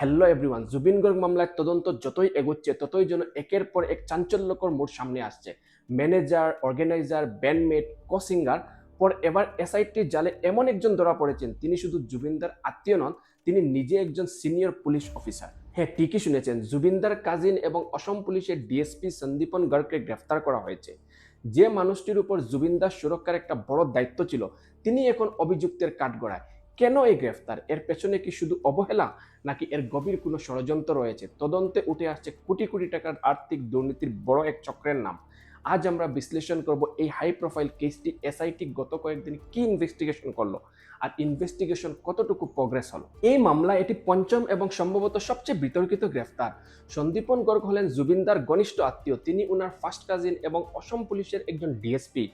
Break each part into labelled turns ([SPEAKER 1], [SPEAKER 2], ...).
[SPEAKER 1] Hello everyone Zubeen Garg মামলার তদন্ত যতই এগোচ্ছে ততই যেন একের পর এক চাঞ্চল্যকর মোড় সামনে আসছে ম্যানেজার অর্গানাইজার ব্যান্ডমেট কোসিঙ্গার পর এবার এসআইটির জালে এমন একজন ধরা পড়েছেন তিনি শুধু জুবিনদার আত্মীয় নন তিনি নিজে একজন সিনিয়র পুলিশ অফিসার হ্যাঁ ঠিকই শুনেছেন জুবিনদার কাজিন এবং অসম পুলিশের ডিএসপি সন্দীপন গর্গকে গ্রেফতার করা হয়েছে যে মানুষটির উপর জুবিনদার সুরক্ষার একটা বড় দায়িত্ব ছিল তিনি এখন অভিযুক্তের কাঠগড়ায় কেন এই গ্রেফতার? এর পেছনে কি শুধু অবহেলা, নাকি এর গভীর কোনো ষড়যন্ত্র রয়েছে? তদন্তে উঠে আসছে কোটি কোটি টাকার আর্থিক দুর্নীতির বড় এক চক্রের নাম। আজ আমরা বিশ্লেষণ করব এই হাই প্রোফাইল কেসটি এসআইটি গত কয়েকদিন কি ইনভেস্টিগেশন করল আর ইনভেস্টিগেশন কতটুকু প্রগ্রেস হলো? এই মামলা এটি পঞ্চম এবং সম্ভবত সবচেয়ে বিতর্কিত গ্রেফতার। সন্দীপন গর্গ হলেন জুবিনদার ঘনিষ্ঠ আত্মীয়। তিনি উনার ফার্স্ট কাজিন এবং অসম পুলিশের একজন ডিএসপি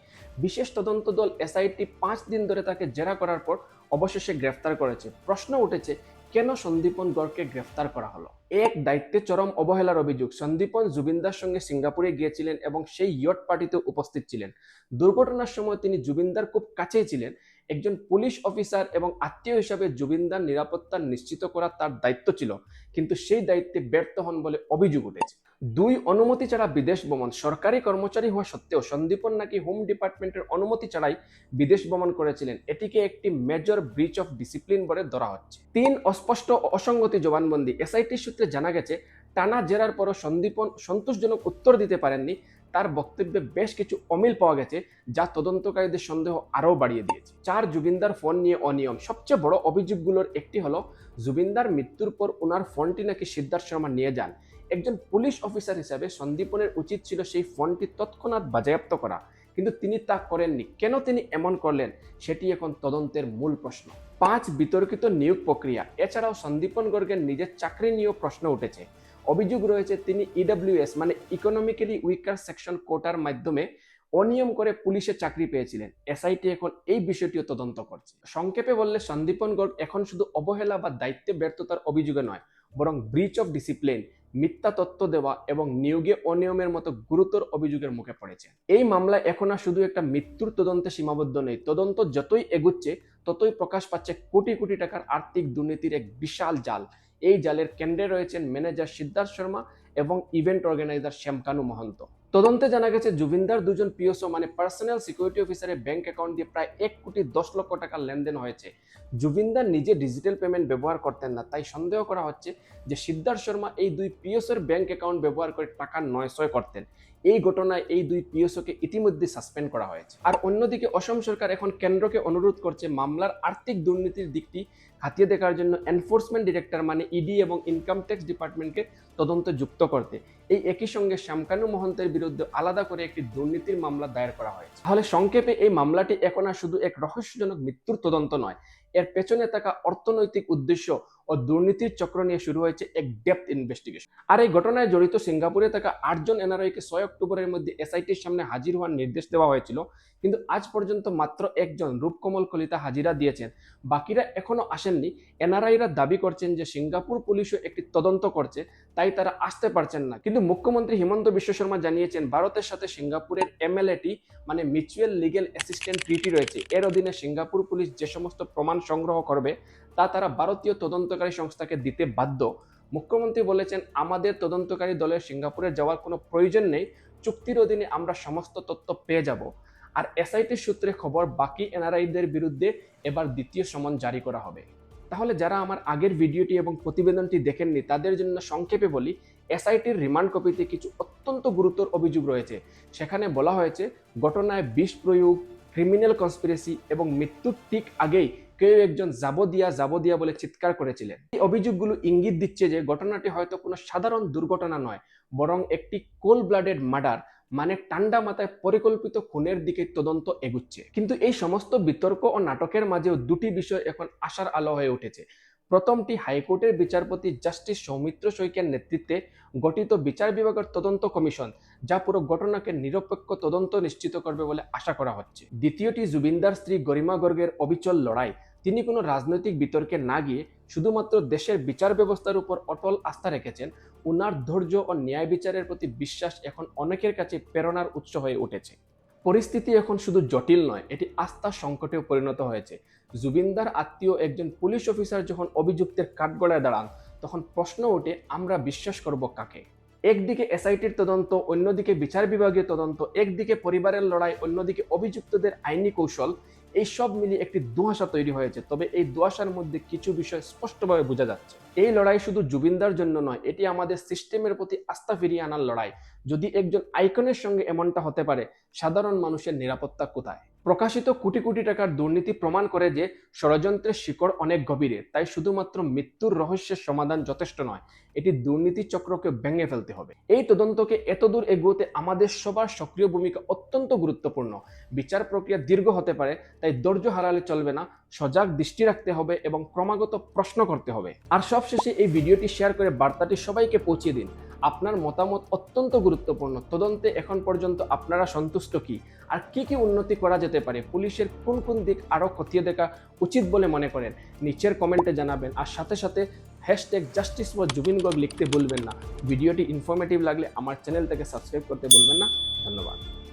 [SPEAKER 1] বিশেষ তদন্ত দল এসআইটি পাঁচ দিন ধরে তাকে জেরা করার পর অবশেষে গ্রেফতার করেছে। প্রশ্ন উঠেছে কেন সন্দীপন গড়কে গ্রেফতার করা হলো? এক, দায়িত্বে চরম অবহেলার অভিযোগ। সন্দীপন জুবিন্দার সঙ্গে সিঙ্গাপুরে গিয়েছিলেন এবং সেই ইয়ট পার্টিতে উপস্থিত ছিলেন। দুর্ঘটনার সময় তিনি জুবিন্দার খুব কাছেই ছিলেন। একজন পুলিশ অফিসার এবং আত্মীয় হিসাবে জুবিনদার নিরাপত্তা নিশ্চিত করা তার দায়িত্ব ছিল, কিন্তু সেই দায়িত্বে ব্যর্থ হন বলে অভিযোগ উঠেছে। দুই অনুমতি ছাড়া বিদেশ ভ্রমণ, সরকারি কর্মচারী হওয়া সত্ত্বেও সন্দীপন নাকি হোম ডিপার্টমেন্টের অনুমতি ছাড়াই বিদেশ ভ্রমণ করেছিলেন, এটিকে একটি মেজর ব্রিচ অফ ডিসিপ্লিন বলে ধরা হচ্ছে। তিন অস্পষ্ট অসঙ্গতি জবানবন্দি এসআইটি সূত্রে জানা গেছে, টানা জেরার পরও সন্দীপন সন্তোষজনক উত্তর দিতে পারেননি তার বক্তব্যে বেশ কিছু অমিল পাওয়া গেছে, যা তদন্তকারীদের সন্দেহ আরও বাড়িয়ে দিয়েছে। চার জুবিনদার ফোন নিয়ে অনিয়ম। সবচেয়ে বড় অভিযোগগুলোর একটি হলো, জুবিনদার মৃত্যুর পর ওনার ফোনটি নাকি সিদ্ধার্থ শর্মা নিয়ে যান। একজন পুলিশ অফিসার হিসাবে সন্দীপনের উচিত ছিল সেই ফোনটি তৎক্ষণাৎ বাজেয়াপ্ত করা, কিন্তু তিনি তা করেননি। কেন তিনি এমন করলেন, সেটি এখন তদন্তের মূল প্রশ্ন। পাঁচ বিতর্কিত নিয়োগ প্রক্রিয়া। এছাড়াও সন্দীপন গর্গের নিজের চাকরি নিয়েও প্রশ্ন উঠেছে। অভিযোগ রয়েছে তিনি ইডব্লিউএস মানে ইকোনমিক্যালি উইকার সেকশন কোটার মাধ্যমে অনিয়ম করে পুলিশে চাকরি পেয়েছিলেন। এসআইটি এখন এই বিষয়টিও তদন্ত করছে। সংক্ষেপে বললে, সন্দীপন গর্গ এখন শুধু অবহেলা বা দায়িত্বে ব্যর্থতার অভিযোগে নয়, বরং ব্রিচ অফ ডিসিপ্লিন মিথ্যা তথ্য দেওয়া এবং নিয়োগে অনিয়মের মতো গুরুতর অভিযোগের মুখে পড়েছে। এই মামলা এখন আর শুধু একটা মৃত্যুর তদন্তে সীমাবদ্ধ নেই। তদন্ত যতই এগুচ্ছে, ততই প্রকাশ পাচ্ছে কোটি কোটি টাকার আর্থিক দুর্নীতির এক বিশাল জাল। এই জালের কেন্দ্রে রয়েছেন ম্যানেজার সিদ্ধার্থ শর্মা এবং ইভেন্ট অর্গানাইজার শ্যামকানু মহন্ত। তদন্তে জানা গেছে, জুবিনদার দুজন পিওসও মানে পার্সোনাল সিকিউরিটি অফিসারের ব্যাংক অ্যাকাউন্ট দিয়ে প্রায় এক কোটি দশ লক্ষ টাকার লেনদেন হয়েছে। জুবিনদার নিজে ডিজিটাল পেমেন্ট ব্যবহার করতেন না, তাই সন্দেহ করা হচ্ছে যে সিদ্ধার্থ শর্মা এই দুই পিওসের ব্যাংক অ্যাকাউন্ট ব্যবহার করে টাকা নয়শয় করতেন। এই ঘটনায় এই দুই পিওসওকে ইতিমধ্যে সাসপেন্ড করা হয়েছে। আর অন্যদিকে অসম সরকার এখন কেন্দ্রকে অনুরোধ করছে মামলার আর্থিক দুর্নীতির দিকটি হাতিয়ে দেখার জন্য এনফোর্সমেন্ট ডিরেক্টর মানে ইডি এবং ইনকাম ট্যাক্স ডিপার্টমেন্টকে তদন্ত যুক্ত করতে। এই একই সঙ্গে শ্যামকানু মহন্তের বিরুদ্ধে আলাদা করে একটি দুর্নীতির মামলা দায়ের করা হয়েছে। তাহলে সংক্ষেপে এই মামলাটি এখন আর শুধু এক রহস্যজনক মৃত্যুর তদন্ত নয়, এর পেছনে থাকা অর্থনৈতিক উদ্দেশ্য ও দুর্নীতির চক্র নিয়ে শুরু হয়েছে এক ডেপথ ইনভেস্টিগেশন আর এই ঘটনায় জড়িত সিঙ্গাপুরে থাকা আটজন এনআরআইকে ছয় অক্টোবরের মধ্যে এসআইটির সামনে হাজির হওয়ার নির্দেশ দেওয়া হয়েছিল। কিন্তু আজ পর্যন্ত মাত্র একজন রূপকমল কলিতা হাজিরা দিয়েছেন। বাকিরা এখনও আসেননি। এনআরআইরা দাবি করছেন যে সিঙ্গাপুর পুলিশও একটি তদন্ত করছে, তাই তারা আসতে পারছেন না। কিন্তু মুখ্যমন্ত্রী হিমন্ত বিশ্ব শর্মা জানিয়েছেন, ভারতের সাথে সিঙ্গাপুরের এমএলএটি মানে মিউচুয়াল লিগেল অ্যাসিস্ট্যান্ট ট্রিটি রয়েছে। এর অধীনে সিঙ্গাপুর পুলিশ যে সমস্ত প্রমাণ সংগ্রহ করবে তা তারা ভারতীয় তদন্তকারী সংস্থাকে দিতে বাধ্য। মুখ্যমন্ত্রী বলেছেন, আমাদের তদন্তকারী দলের সিঙ্গাপুরে যাওয়ার কোনো প্রয়োজন নেই। চুক্তির অধীনে আমরা সমস্ত তথ্য পেয়ে যাব। আর এসআইটির সূত্রে খবর, বাকি এনআরআইদের বিরুদ্ধে এবার দ্বিতীয় সমন জারি করা হবে। তাহলে যারা আমার আগের ভিডিওটি এবং প্রতিবেদনটি দেখেননি, তাদের জন্য সংক্ষেপে বলি, এসআইটির রিমান্ড কপিতে কিছু অত্যন্ত গুরুতর অভিযোগ রয়েছে। সেখানে বলা হয়েছে, ঘটনায় বিষ প্রয়োগ, ক্রিমিনাল কনস্পিরেসি এবং মৃত্যুর ঠিক আগেই কেউ একজন যাবদিয়া যাবদিয়া বলে চিৎকার করেছিলেন। এই অভিযোগগুলো ইঙ্গিত দিচ্ছে যে ঘটনাটি হয়তো কোনো সাধারণ দুর্ঘটনা নয়, বরং একটি কোল ব্লাডেড মার্ডার মানে ঠান্ডা মাথায় পরিকল্পিত খুনের দিকে তদন্ত এগুচ্ছে। কিন্তু এই সমস্ত বিতর্ক ও নাটকের মাঝেও দুটি বিষয় এখন আশার আলো হয়ে উঠেছে। প্রথমটি হাইকোর্টের বিচারপতি জাস্টিস সৌমিত্র সৈকের নেতৃত্বে গঠিত বিচার বিভাগের তদন্ত কমিশন, যা পুরো ঘটনাকে নিরপেক্ষ তদন্ত নিশ্চিত করবে বলে আশা করা হচ্ছে। দ্বিতীয়টি জুবিনদার স্ত্রী গরিমা গর্গের অবিচল লড়াই তিনি কোনো রাজনৈতিক বিতর্কে না গিয়ে শুধুমাত্র দেশের বিচার ব্যবস্থার উপর অটল আস্থা রেখেছেন, উনার ধৈর্য ও ন্যায় বিচারের প্রতি বিশ্বাস এখন অনেকের কাছে প্রেরণার উৎস হয়ে উঠেছে। পরিস্থিতি এখন শুধু জটিল নয়, এটি আস্থার সংকটেও পরিণত হয়েছে। জুবিনদার আত্মীয় একজন পুলিশ অফিসার যখন অভিযুক্তের কাঠগড়ায় দাঁড়ান, তখন প্রশ্ন ওঠে, আমরা বিশ্বাস করব কাকে? একদিকে এসআইটির তদন্ত, অন্যদিকে বিচার বিভাগীয় তদন্ত, একদিকে পরিবারের লড়াই, অন্যদিকে অভিযুক্তদের আইনি কৌশল। এই সব মিলিয়ে একটি দোয়াশা তৈরি হয়েছে। তবে এই দোয়াশার মধ্যে কিছু বিষয় স্পষ্টভাবে বোঝা যাচ্ছে। এই লড়াই শুধু জুবিনদার জন্য নয়, এটি আমাদের সিস্টেমের প্রতি আস্থা ফিরিয়ে আনার লড়াই। যদি একজন আইকনের সঙ্গে এমনটা হতে পারে, সাধারণ মানুষের নিরাপত্তা কোথায়? প্রকাশিত কোটি কোটি টাকার দুর্নীতি প্রমাণ করে যে ষড়যন্ত্রের শিকড় অনেক গভীরে, তাই শুধুমাত্র মৃত্যুর রহস্যের সমাধান যথেষ্ট নয়, এটি দুর্নীতি চক্রকে ভেঙে ফেলতে হবে। এই তদন্তকে এতদূর এগোতে আমাদের সবার সক্রিয় ভূমিকা অত্যন্ত গুরুত্বপূর্ণ। বিচার প্রক্রিয়া দীর্ঘ হতে পারে, তাই ধৈর্য হারালে চলবে না সজাগ দৃষ্টি রাখতে হবে এবং ক্রমাগত প্রশ্ন করতে হবে। আর সবশেষে এই ভিডিওটি শেয়ার করে বার্তাটি সবাইকে পৌঁছে দিন। আপনার মতামত অত্যন্ত গুরুত্বপূর্ণ। তদন্তে এখন পর্যন্ত আপনারা সন্তুষ্ট কি? আর কি কি উন্নতি করা যেতে পারে? পুলিশের কোন কোন দিক আরও খতিয়ে দেখা উচিত বলে মনে করেন? নিচের কমেন্টে জানাবেন। আর সাথে সাথে হ্যাশট্যাগ জাস্টিস ফর জুবিন গগ লিখতে ভুলবেন না। ভিডিওটি ইনফরমেটিভ লাগলে আমার চ্যানেলটাকে সাবস্ক্রাইব করতে ভুলবেন না। ধন্যবাদ।